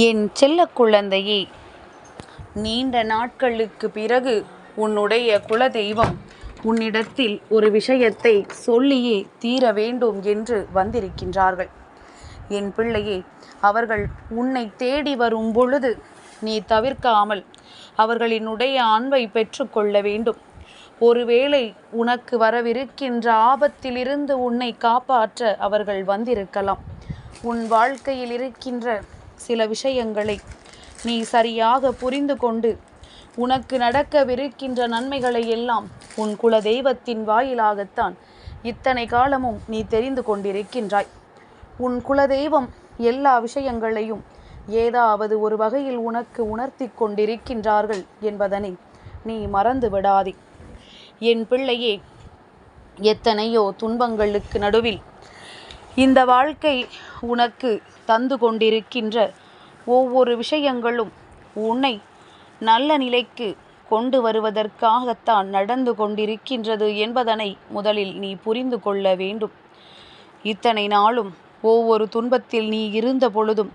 என் செல்ல குழந்தையே நீண்ட நாட்களுக்கு பிறகு உன்னுடைய குலதெய்வம் உன்னிடத்தில் ஒரு விஷயத்தை சொல்லியே தீர வேண்டும் என்று வந்திருக்கின்றார்கள். என் பிள்ளையே அவர்கள் உன்னை தேடி வரும் பொழுது நீ தவிர்க்காமல் அவர்களினுடைய அன்பை பெற்றுக்கொள்ள வேண்டும். ஒருவேளை உனக்கு வரவிருக்கின்ற ஆபத்திலிருந்து உன்னை காப்பாற்ற அவர்கள் வந்திருக்கலாம். உன் வாழ்க்கையில் இருக்கின்ற சில விஷயங்களை நீ சரியாக புரிந்து கொண்டு உனக்கு நடக்கவிருக்கின்ற நன்மைகளை எல்லாம் உன் குல தெய்வத்தின் வாயிலாகத்தான் இத்தனை காலமும் நீ தெரிந்து கொண்டிருக்கின்றாய். உன் குலதெய்வம் எல்லா விஷயங்களையும் ஏதாவது ஒரு வகையில் உனக்கு உணர்த்தி கொண்டிருக்கின்றார்கள் என்பதனை நீ மறந்து விடாதே. என் பிள்ளையே எத்தனையோ துன்பங்களுக்கு நடுவில் இந்த வாழ்க்கை உனக்கு தந்து கொண்டிருக்கின்ற ஒவ்வொரு விஷயங்களும் உன்னை நல்ல நிலைக்கு கொண்டு வருவதற்காகத்தான் நடந்து கொண்டிருக்கின்றது என்பதனை முதலில் நீ புரிந்து கொள்ள வேண்டும். இத்தனை நாளும் ஒவ்வொரு துன்பத்தில் நீ இருந்த பொழுதும்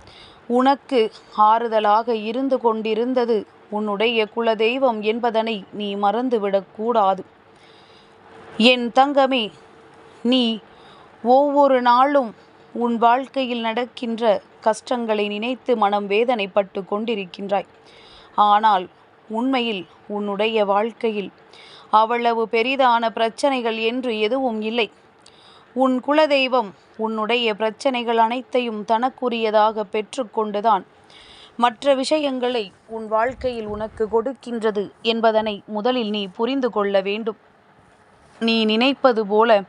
உனக்கு ஆறுதலாக இருந்து கொண்டிருந்தது உன்னுடைய குலதெய்வம் என்பதனை நீ மறந்துவிடக்கூடாது. என் தங்கமே நீ ஒவ்வொரு நாளும் உன் வாழ்க்கையில் நடக்கின்ற கஷ்டங்களை நினைத்து மனம் வேதனைப்பட்டு கொண்டிருக்கின்றாய். ஆனால் உண்மையில் உன்னுடைய வாழ்க்கையில் அவ்வளவு பெரிதான பிரச்சனைகள் என்று எதுவும் இல்லை. உன் குலதெய்வம் உன்னுடைய பிரச்சனைகள் அனைத்தையும் தனக்குரியதாக பெற்றுக்கொண்டுதான் மற்ற விஷயங்களை உன் வாழ்க்கையில் உனக்கு கொடுக்கின்றது என்பதனை முதலில் நீ புரிந்து கொள்ள வேண்டும். நீ நினைப்பது போல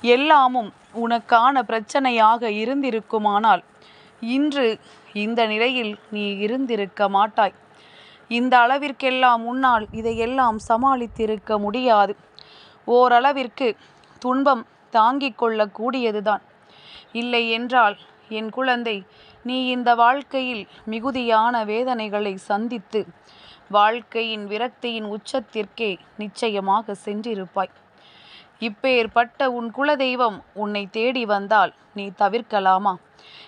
எல்லாமும் உனக்கான பிரச்சனையாக இருந்திருக்குமானால் இன்று இந்த நிலையில் நீ இருந்திருக்க மாட்டாய். இந்த அளவிற்கெல்லாம் உன்னால் இதையெல்லாம் சமாளித்திருக்க முடியாது. ஓரளவிற்கு துன்பம் தாங்கிக் கொள்ளக்கூடியதுதான். இல்லை என்றால் என் குழந்தை நீ இந்த வாழ்க்கையில் மிகுதியான வேதனைகளை சந்தித்து வாழ்க்கையின் விரக்தியின் உச்சத்திற்கே நிச்சயமாக சென்றிருப்பாய். இப்பேற்பட்ட உன் குலதெய்வம் உன்னை தேடி வந்தால் நீ தவிர்க்கலாமா?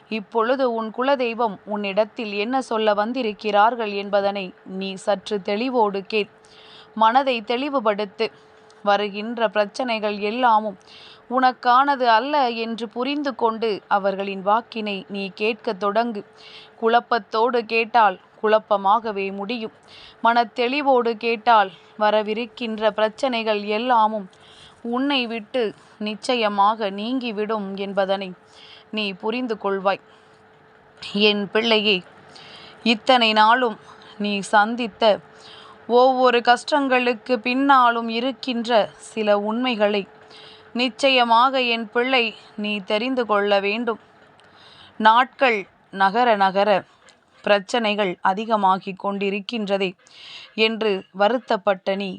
இப்பொழுது உன் குலதெய்வம் உன்னிடத்தில் என்ன சொல்ல வந்திருக்கிறார்கள் என்பதனை நீ சற்று தெளிவோடு கேள். மனதை தெளிவுபடுத்து. வருகின்ற பிரச்சனைகள் எல்லாமும் உனக்கானது அல்ல என்று புரிந்து கொண்டு அவர்களின் வாக்கினை நீ கேட்க தொடங்கு. குழப்பத்தோடு கேட்டால் குழப்பமாகவே முடியும். மனத்தெளிவோடு கேட்டால் வரவிருக்கின்ற பிரச்சனைகள் எல்லாமும் உன்னை விட்டு நிச்சயமாக நீங்கிவிடும் என்பதனை நீ புரிந்து கொள்வாய். என் பிள்ளையே இத்தனை நாளும் நீ சந்தித்த ஒவ்வொரு கஷ்டங்களுக்கு பின்னாலும் இருக்கின்ற சில உண்மைகளை நிச்சயமாக என் பிள்ளை நீ தெரிந்து கொள்ள வேண்டும். நாட்கள் நகர நகர பிரச்சனைகள் அதிகமாகிக் கொண்டிருக்கின்றதே என்று வருத்தப்பட்ட நீ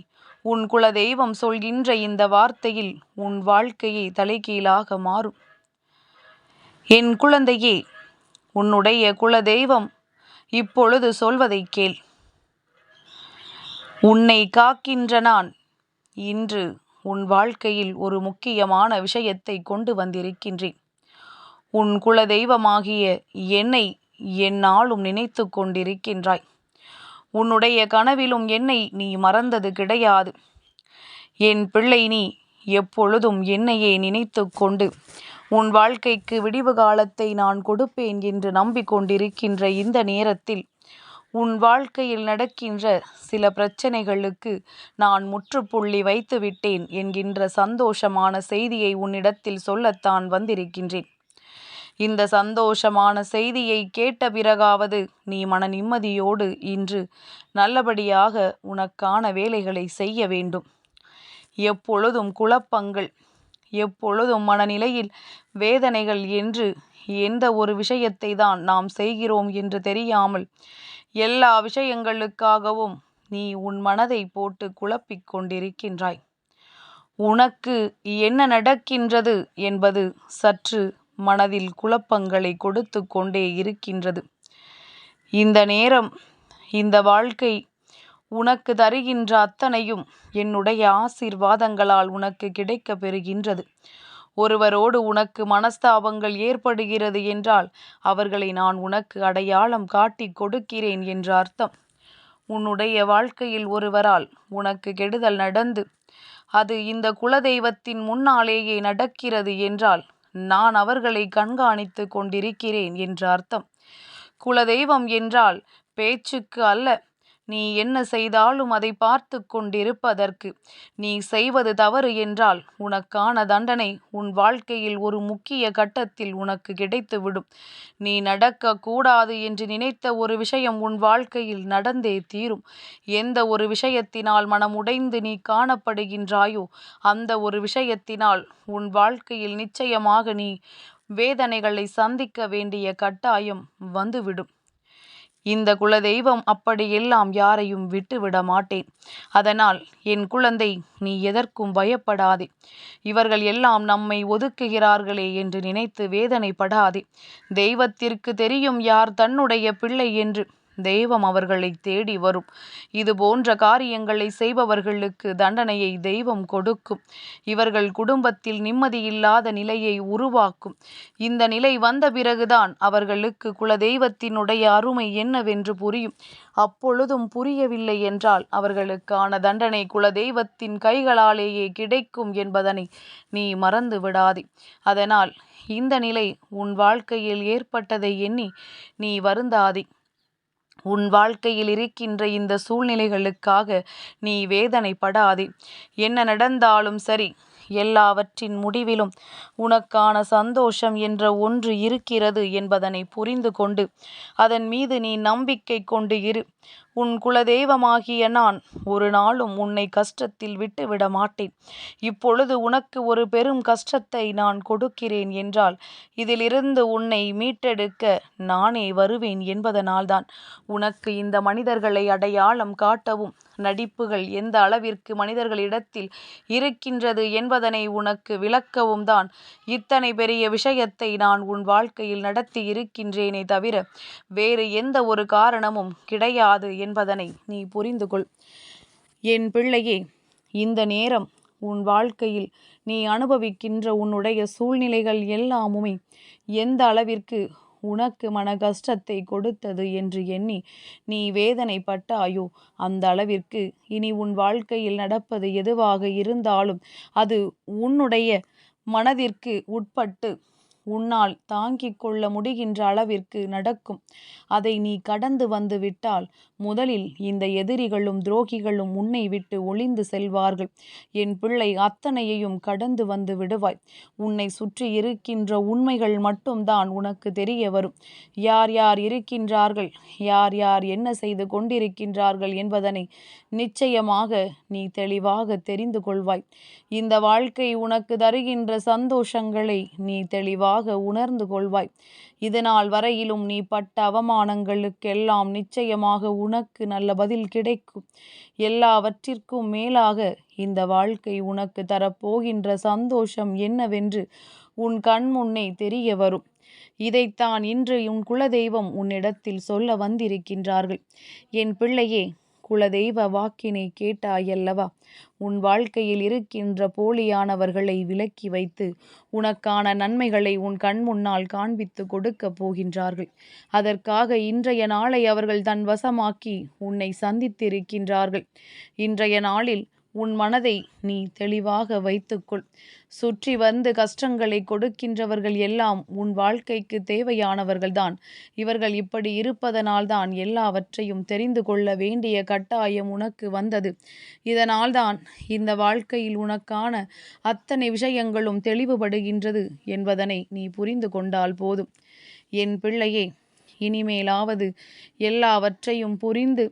உன் குலதெய்வம் சொல்கின்ற இந்த வார்த்தையில் உன் வாழ்க்கையை தலைகீழாக மாறும். என் குழந்தையே உன்னுடைய குலதெய்வம் இப்பொழுது சொல்வதை கேள். உன்னை காக்கின்ற நான் இன்று உன் வாழ்க்கையில் ஒரு முக்கியமான விஷயத்தை கொண்டு வந்திருக்கின்றேன். உன் குலதெய்வமாகிய என்னை என்னாலும் நினைத்து கொண்டிருக்கின்றாய். உன்னுடைய கனவிலும் என்னை நீ மறந்தது கிடையாது. என் பிள்ளை நீ எப்பொழுதும் என்னையே நினைத்து கொண்டு உன் வாழ்க்கைக்கு விடிவு காலத்தை நான் கொடுப்பேன் என்று நம்பிக்கொண்டிருக்கின்ற இந்த நேரத்தில் உன் வாழ்க்கையில் நடக்கின்ற சில பிரச்சனைகளுக்கு நான் முற்றுப்புள்ளி வைத்து விட்டேன் என்கின்ற சந்தோஷமான செய்தியை உன்னிடத்தில் சொல்லத்தான் வந்திருக்கின்றேன். இந்த சந்தோஷமான செய்தியை கேட்ட பிறகாவது நீ மன நிம்மதியோடு இன்று நல்லபடியாக உனக்கான வேலைகளை செய்ய வேண்டும். எப்பொழுதும் குழப்பங்கள் எப்பொழுதும் மனநிலையில் வேதனைகள் என்று எந்த ஒரு விஷயத்தை தான் நாம் செய்கிறோம் என்று தெரியாமல் எல்லா விஷயங்களுக்காகவும் நீ உன் மனதை போட்டு குழப்பிக் கொண்டிருக்கின்றாய். உனக்கு என்ன நடக்கின்றது என்பது சற்று மனதில் குழப்பங்களை கொடுத்து கொண்டே இருக்கின்றது. இந்த நேரம் இந்த வாழ்க்கை உனக்கு தருகின்ற அத்தனையும் என்னுடைய ஆசீர்வாதங்களால் உனக்கு கிடைக்க பெறுகின்றது. ஒருவரோடு உனக்கு மனஸ்தாபங்கள் ஏற்படுகிறது என்றால் அவர்களை நான் உனக்கு அடையாளம் காட்டிக் கொடுக்கிறேன் என்ற அர்த்தம். உன்னுடைய வாழ்க்கையில் ஒருவரால் உனக்கு கெடுதல் நடந்து அது இந்த குலதெய்வத்தின் முன்னாலேயே நடக்கிறது என்றால் நான் அவர்களை கண்காணித்து கொண்டிருக்கிறேன் என்று அர்த்தம். குலதெய்வம் என்றால் பேச்சுக்கு அல்ல நீ என்ன செய்தாலும் அதை பார்த்து கொண்டிருப்பதற்கு. நீ செய்வது தவறு என்றால் உனக்கான தண்டனை உன் வாழ்க்கையில் ஒரு முக்கிய கட்டத்தில் உனக்கு கிடைத்துவிடும். நீ நடக்க கூடாது என்று நினைத்த ஒரு விஷயம் உன் வாழ்க்கையில் நடந்தே தீரும். எந்த ஒரு விஷயத்தினால் மனம் உடைந்து நீ காணப்படுகின்றாயோ அந்த ஒரு விஷயத்தினால் உன் வாழ்க்கையில் நிச்சயமாக நீ வேதனைகளை சந்திக்க வேண்டிய கட்டாயம் வந்துவிடும். இந்த குலதெய்வம் அப்படியெல்லாம் யாரையும் விட்டுவிட மாட்டேன். அதனால் என் குழந்தை நீ எதற்கும் பயப்படாதே. இவர்கள் எல்லாம் நம்மை ஒதுக்குகிறார்களே என்று நினைத்து வேதனைப்படாதே. தெய்வத்திற்கு தெரியும் யார் தன்னுடைய பிள்ளை என்று. தெய்வம் அவர்களை தேடி வரும். இது போன்ற காரியங்களை செய்பவர்களுக்கு தண்டனையை தெய்வம் கொடுக்கும். இவர்கள் குடும்பத்தில் நிம்மதியில்லாத நிலையை உருவாக்கும். இந்த நிலை வந்த பிறகுதான் அவர்களுக்கு குலதெய்வத்தினுடைய அருமை என்னவென்று புரியும். அப்பொழுதும் புரியவில்லை என்றால் அவர்களுக்கான தண்டனை குலதெய்வத்தின் கைகளாலேயே கிடைக்கும் என்பதனை நீ மறந்து விடாதே. அதனால் இந்த நிலை உன் வாழ்க்கையில் ஏற்பட்டதை எண்ணி நீ வருந்தாதே. உன் வாழ்க்கையில் இருக்கின்ற இந்த சூழ்நிலைகளுக்காக நீ வேதனைப்படாதே. என்ன நடந்தாலும் சரி எல்லாவற்றின் முடிவிலும் உனக்கான சந்தோஷம் என்ற ஒன்று இருக்கிறது என்பதனை புரிந்து கொண்டு அதன் மீது நீ நம்பிக்கை கொண்டு இரு. உன் குலதெய்வமாகிய நான் ஒரு நாளும் உன்னை கஷ்டத்தில் விட்டுவிட மாட்டேன். இப்பொழுது உனக்கு ஒரு பெரும் கஷ்டத்தை நான் கொடுக்கிறேன் என்றால் இதிலிருந்து உன்னை மீட்டெடுக்க நானே வருவேன் என்பதனால்தான். உனக்கு இந்த மனிதர்களை அடையாளம் காட்டவும் நடிப்புகள் எந்த அளவிற்கு மனிதர்களிடத்தில் இருக்கின்றது என்பதனை உனக்கு விளக்கவும் தான். இத்தனை பெரிய விஷயத்தை நான் உன் வாழ்க்கையில் நடத்தி இருக்கின்றேனே தவிர வேறு எந்த ஒரு காரணமும் கிடையாது என்பதனை நீ புரிந்து கொள் என் பிள்ளையே இந்த நேரம் உன் வாழ்க்கையில் நீ அனுபவிக்கின்ற உன்னுடைய சூழ்நிலைகள் எல்லாமுமே எந்த அளவிற்கு உனக்கு மன கஷ்டத்தை கொடுத்தது என்று எண்ணி நீ வேதனைப்பட்டாயோ அந்த அளவிற்கு இனி உன் வாழ்க்கையில் நடப்பது எதுவாக இருந்தாலும் அது உன்னுடைய மனதிற்கு உட்பட்டு உன்னால் தாங்கிக் கொள்ள முடிகின்ற அளவிற்கு நடக்கும். அதை நீ கடந்து வந்து விட்டால் முதலில் இந்த எதிரிகளும் துரோகிகளும் உன்னை விட்டு ஒளிந்து செல்வார்கள். என் பிள்ளை அத்தனையையும் கடந்து வந்து விடுவாய். உன்னை சுற்றி இருக்கின்ற உண்மைகள் மட்டும்தான் உனக்கு தெரிய வரும். யார் யார் இருக்கின்றார்கள்? யார் யார் என்ன செய்து கொண்டிருக்கின்றார்கள் என்பதனை நிச்சயமாக நீ தெளிவாக தெரிந்து கொள்வாய். இந்த வாழ்க்கை உனக்கு தருகின்ற சந்தோஷங்களை நீ தெளிவாக உணர்ந்து கொள்வாய். இதனால் வரையிலும் நீ பட்ட அவமானங்களுக்கெல்லாம் நிச்சயமாக உனக்கு நல்ல பதில் கிடைக்கும். எல்லாவற்றிற்கும் மேலாக இந்த வாழ்க்கை உனக்கு தரப்போகின்ற சந்தோஷம் என்னவென்று உன் கண் முன்னே தெரிய வரும். இதைத்தான் இன்று உன் குலதெய்வம் உன்னிடத்தில் சொல்ல வந்திருக்கின்றார்கள். என் பிள்ளையே குலதெய்வ வாக்கினை கேட்டாயல்லவா? உன் வாழ்க்கையில் இருக்கின்ற போலியானவர்களை விலக்கி வைத்து உனக்கான நன்மைகளை உன் கண் முன்னால் காண்பித்து கொடுக்கப் போகின்றார்கள். அதற்காக இன்றைய நாளை அவர்கள் தன் வசமாக்கி உன்னை சந்தித்திருக்கின்றார்கள். இன்றைய நாளில் உன் மனதை நீ தெளிவாக வைத்துக்கொள். சுற்றி வந்து கஷ்டங்களை கொடுக்கின்றவர்கள் எல்லாம் உன் வாழ்க்கைக்கு தேவையானவர்கள்தான். இவர்கள் இப்படி இருப்பதனால்தான் எல்லாவற்றையும் தெரிந்து கொள்ள வேண்டிய கட்டாயம் உனக்கு வந்தது. இதனால்தான் இந்த வாழ்க்கையில் உனக்கான அத்தனை விஷயங்களும் தெளிவுபடுகின்றது என்பதனை நீ புரிந்து கொண்டால் போதும். என் பிள்ளையே இனிமேலாவது எல்லாவற்றையும் புரிந்து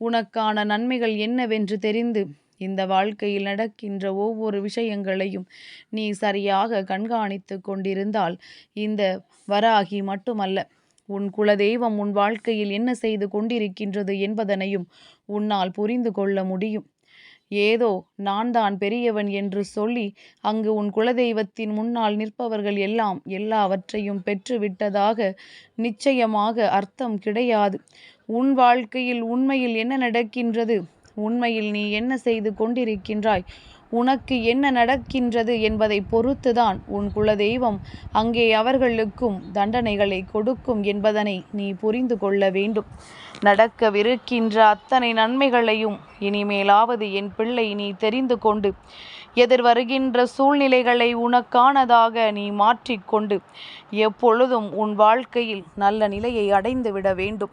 உனக்கான நன்மைகள் என்னவென்று தெரிந்து இந்த வாழ்க்கையில் நடக்கின்ற ஒவ்வொரு விஷயங்களையும் நீ சரியாக கண்காணித்து கொண்டிருந்தால் இந்த வராகி மட்டுமல்ல உன் குலதெய்வம் உன் வாழ்க்கையில் என்ன செய்து கொண்டிருக்கின்றது என்பதனையும் உன்னால் புரிந்து கொள்ள முடியும். ஏதோ நான் தான் பெரியவன் என்று சொல்லி அங்கு உன் குலதெய்வத்தின் முன்னால் நிற்பவர்கள் எல்லாம் எல்லாவற்றையும் பெற்றுவிட்டதாக நிச்சயமாக அர்த்தம் கிடையாது. உன் வாழ்க்கையில் உண்மையில் என்ன நடக்கின்றது? உண்மையில் நீ என்ன செய்து கொண்டிருக்கின்றாய்? உனக்கு என்ன நடக்கின்றது என்பதை பொறுத்துதான் உன் குலதெய்வம் அங்கே அவர்களுக்கும் தண்டனைகளை கொடுக்கும் என்பதனை நீ புரிந்து கொள்ள வேண்டும். நடக்கவிருக்கின்ற அத்தனை நன்மைகளையும் இனிமேலாவது என் பிள்ளை நீ தெரிந்து கொண்டு எதிர்வருகின்ற சூழ்நிலைகளை உனக்கானதாக நீ மாற்றிக்கொண்டு எப்பொழுதும் உன் வாழ்க்கையில் நல்ல நிலையை அடைந்து விட வேண்டும்.